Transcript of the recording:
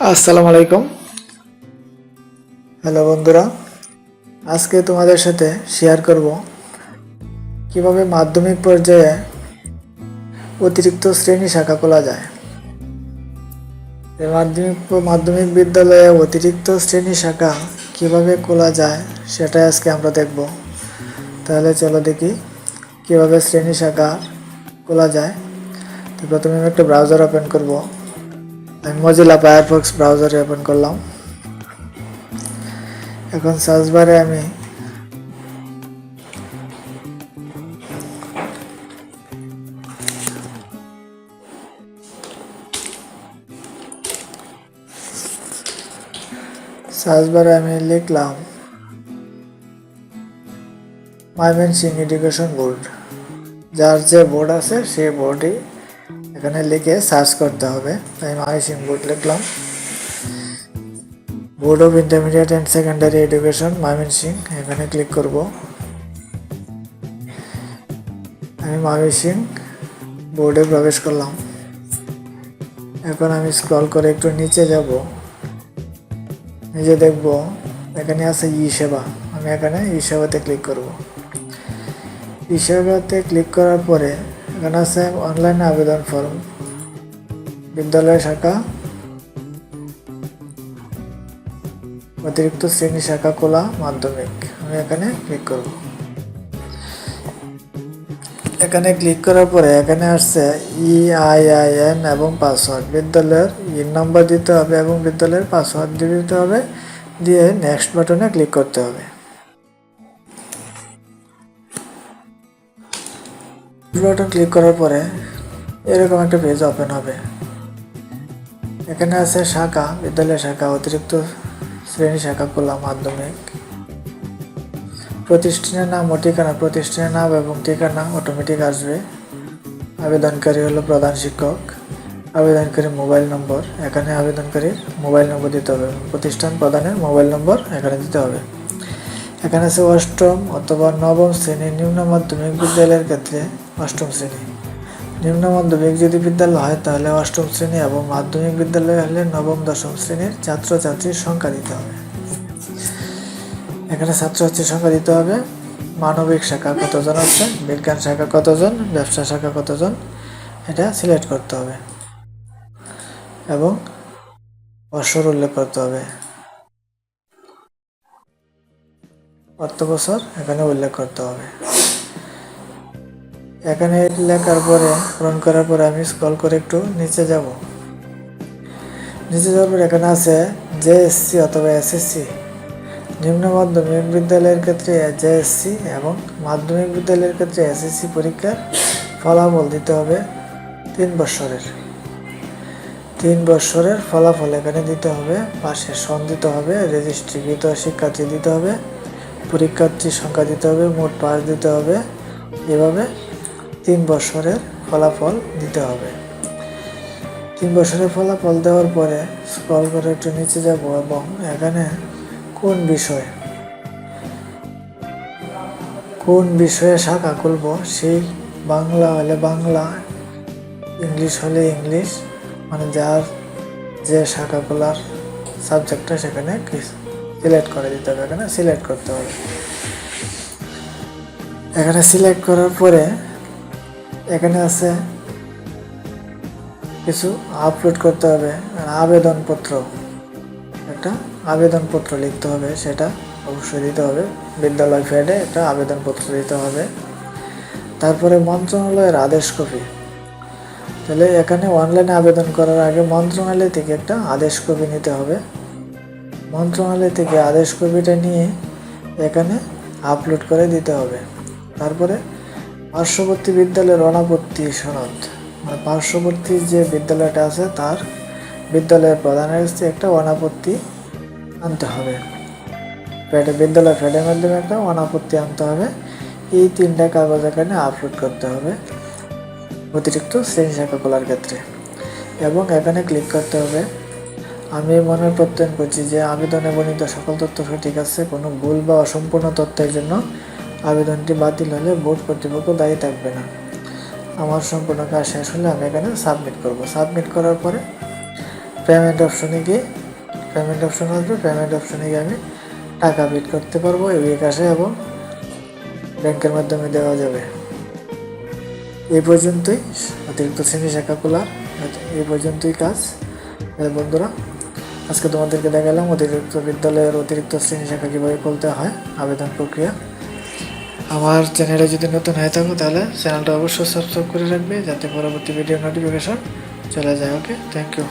আসসালামু আলাইকুম। হ্যালো বন্ধুরা, আজকে তোমাদের সাথে শেয়ার করব কীভাবে মাধ্যমিক পর্যায়ে অতিরিক্ত শ্রেণি শাখা খোলা যায়। মাধ্যমিক মাধ্যমিক বিদ্যালয়ে অতিরিক্ত শ্রেণি শাখা কীভাবে খোলা যায় সেটাই আজকে আমরা দেখব। তাহলে চলো দেখি কীভাবে শ্রেণি শাখা খোলা যায়। তো প্রথমে আমি একটা ব্রাউজার ওপেন করব। আমি মজিলা ফায়ারফক্স ব্রাউজারে ওপেন করলাম। এখন সার্চ বারে আমি সার্চ বারে আমি লিখলাম ময়মনসিং এডুকেশন বোর্ড যার যে বোর্ড আছে, সেই বোর্ডই এখানে লিখে সার্চ করতে হবে। আমি ময়মনসিং বোর্ড লিখলাম। Board of intermediate and secondary education Mymensingh এখানে ক্লিক করব। আমি ময়মনসিং বোর্ডে প্রবেশ করলাম। এখন আমি স্ক্রল করে একটু নিচে যাব। নিচে দেখব, এখানে আছে ই সেবা আমি এখানে ই সেবাতে ক্লিক করব। ই সেবাতে ক্লিক করার পরে এখানে আছে অনলাইন আবেদন ফর্ম, বিদ্যালয় শাখা, অতিরিক্ত শ্রেণি শাখা খোলা মাধ্যমিক। আমি এখানে ক্লিক করব। এখানে ক্লিক করার পরে এখানে আসছে ই আই আই এন এবং পাসওয়ার্ড বিদ্যালয়ের ইন নাম্বার দিতে হবে এবং বিদ্যালয়ের পাসওয়ার্ড দিতে হবে। দিয়ে নেক্সট বাটনে ক্লিক করতে হবে। বাটন ক্লিক করার পরে এরকম একটা পেজ ওপেন হবে। এখানে আছে শাখা, বিদ্যালয় শাখা, অতিরিক্ত শ্রেণি শাখা, খোলা মাধ্যমিক। প্রতিষ্ঠানের নাম ও ঠিকানা, প্রতিষ্ঠানের নাম এবং ঠিকানা অটোমেটিক আসবে। আবেদনকারী হলো প্রধান শিক্ষক। আবেদনকারী মোবাইল নম্বর এখানে আবেদনকারীর মোবাইল নম্বর দিতে হবে। প্রতিষ্ঠান প্রধানের মোবাইল নম্বর এখানে দিতে হবে। এখানে আছে অষ্টম অথবা নবম শ্রেণি নিম্ন মাধ্যমিক বিদ্যালয়ের ক্ষেত্রে অষ্টম শ্রেণি। নিম্ন মাধ্যমিক যদি বিদ্যালয় হয়, তাহলে অষ্টম শ্রেণি এবং মাধ্যমিক বিদ্যালয় হলে নবম, দশম শ্রেণির ছাত্রছাত্রীর সংখ্যা দিতে হবে। এখানে ছাত্রছাত্রীর সংখ্যা দিতে হবে। মানবিক শাখা কতজন আছে? বিজ্ঞান শাখা কতজন? ব্যবসা শাখা কতজন? এটা সিলেক্ট করতে হবে। এবং বছর উল্লেখ করতে হবে। অর্থ বছর এখানে উল্লেখ করতে হবে। এখানে লেখার পরে, পূরণ করার পরে আমি স্ক্রল করে একটু নিচে যাব। নিচে যাওয়ার পর এখানে আছে জেএসসি অথবা এসএসসি নিম্ন মাধ্যমিক বিদ্যালয়ের ক্ষেত্রে জেএসসি এবং মাধ্যমিক বিদ্যালয়ের ক্ষেত্রে এসএসসি পরীক্ষার ফলাফল দিতে হবে তিন বছরের তিন বছরের ফলাফল এখানে দিতে হবে পাশে সন দিতে হবে রেজিস্ট্রিকৃত শিক্ষার্থী দিতে হবে পরীক্ষার্থীর সংখ্যা দিতে হবে, মোট পাস দিতে হবে। এভাবে তিন বছরের ফলাফল দিতে হবে। তিন বছরের ফলাফল দেওয়ার পরে স্ক্রল করে একটু নিচে যাব এবং এখানে কোন বিষয়, কোন বিষয়ে শাখা খুলব সেই বাংলা হলে বাংলা, ইংলিশ হলে ইংলিশ মানে যার যে শাখা খোলার সাবজেক্টটা সেখানে সিলেক্ট করে দিতে হবে এখানে সিলেক্ট করতে হবে। এখানে সিলেক্ট করার পরে এখানে আছে কিছু আপলোড করতে হবে আবেদনপত্র। একটা আবেদনপত্র লিখতে হবে, সেটা অবশ্যই দিতে হবে। বিদ্যালয় ফেডে একটা আবেদনপত্র দিতে হবে। তারপরে মন্ত্রণালয়ের আদেশ কপি। তাহলে এখানে অনলাইনে আবেদন করার আগে মন্ত্রণালয় থেকে একটা আদেশ কপি নিতে হবে। মন্ত্রণালয় থেকে আদেশ কপিটা নিয়ে এখানে আপলোড করে দিতে হবে। তারপরে পার্শ্ববর্তী বিদ্যালয়ের অনাপত্তি সনদ। মানে পার্শ্ববর্তী যে বিদ্যালয়টা আছে, তার বিদ্যালয়ের প্রধানের কাছে একটা অনাপত্তি আনতে হবে। ফেডে, বিদ্যালয় ফেডের মাধ্যমে একটা অনাপত্তি আনতে হবে। এই তিনটা কাগজ এখানে আপলোড করতে হবে অতিরিক্ত শ্রেণি শাখা খোলার ক্ষেত্রে। এবং এখানে ক্লিক করতে হবে আমি মনে প্রত্যয়ন করছি যে আবেদনে বর্ণিত সকল তথ্য সঠিক আছে, কোনো ভুল বা অসম্পূর্ণ তথ্যের জন্য আবেদনটি বাতিল হলে বোর্ড কর্তৃপক্ষ দায়ী থাকবে না। আমার সম্পূর্ণ কাজ শেষ হলে আমি এখানে সাবমিট করব। সাবমিট করার পরে পেমেন্ট অপশনে গিয়ে, পেমেন্ট অপশন আসবে, পেমেন্ট অপশনে গিয়ে আমি টাকা পেড করতে পারব এই বিকাশে এবং ব্যাংকের মাধ্যমে দেওয়া যাবে। এই পর্যন্তই। অতিরিক্ত শ্রেণি শাখা খোলার এই পর্যন্তই কাজ। বন্ধুরা। আজকে তোমাদেরকে দেখালাম অতিরিক্ত বিদ্যালয়ের অতিরিক্ত শ্রেণি শাখা কীভাবে খুলতে হয়, আবেদন প্রক্রিয়া। আমার চ্যানেলে যদি নতুন হয়ে থাকো তাহলে চ্যানেলটা অবশ্যই সাবস্ক্রাইব করে রাখবে, যাতে পরবর্তী ভিডিও নোটিফিকেশন চলে যায় ওকে থ্যাংক ইউ